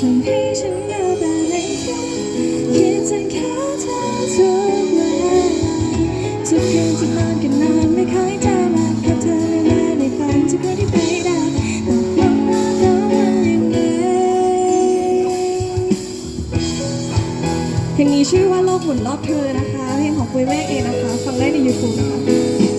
ทำให้ฉันเหงาแต่ไม่คิดคิดถึงแค่เธอทุกวันทุเพลงนี้ชื่อว่าโลกหมุนรอบเธอนะคะเพลงของคุยแม่เองนะคะฟังได้ในยูทูบนะคะ